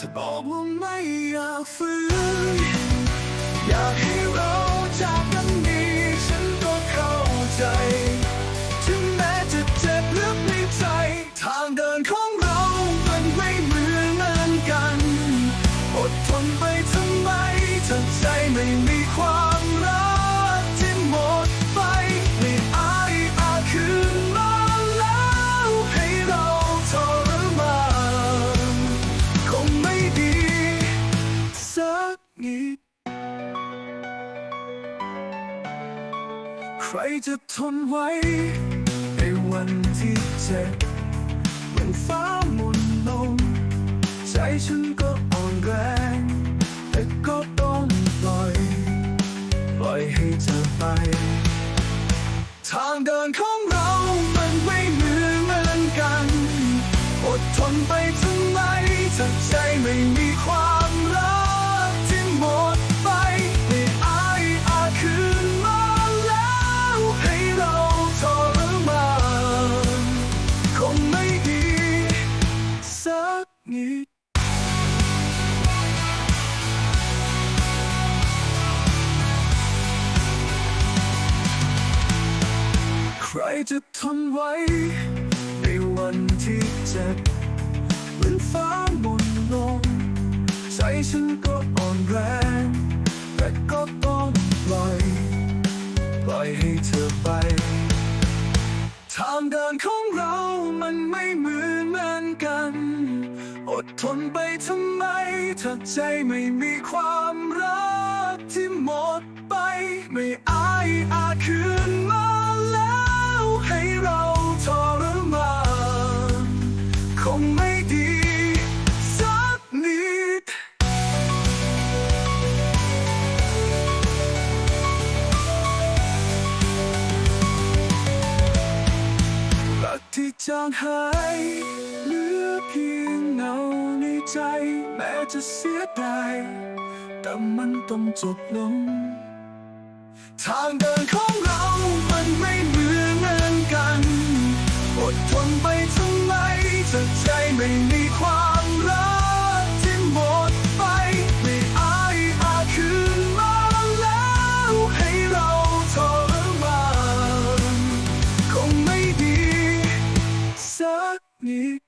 จะบอกว่าไม่อยากฝืน นิดใครจะทนไว้ ในวันที่เจ็บเหมือนฟ้าหมุนลง ใจฉันก็อ่อนแรง แต่ก็ต้องปล่อย ปล่อยให้เธอไป ทางเดินของเรามันไม่เหมือนกัน อดทนไปทำไมถ้าใจไม่มีความ จะทนไว้ ในวันที่เจ็บเหมือนฟ้าหมุนลง ใจฉันก็อ่อนแรง แต่ก็ต้องปล่อย ปล่อยให้เธอไป ทางเดินของเรามันไม่เหมือนกัน อดทนไปทำไมถ้าใจไม่มีความรักที่หมด จางหายเหลือเพียงเงาในใจ แม้จะเสียดายแต่มันต้องจบลง ทางเดินของเรามันไม่ Sorry.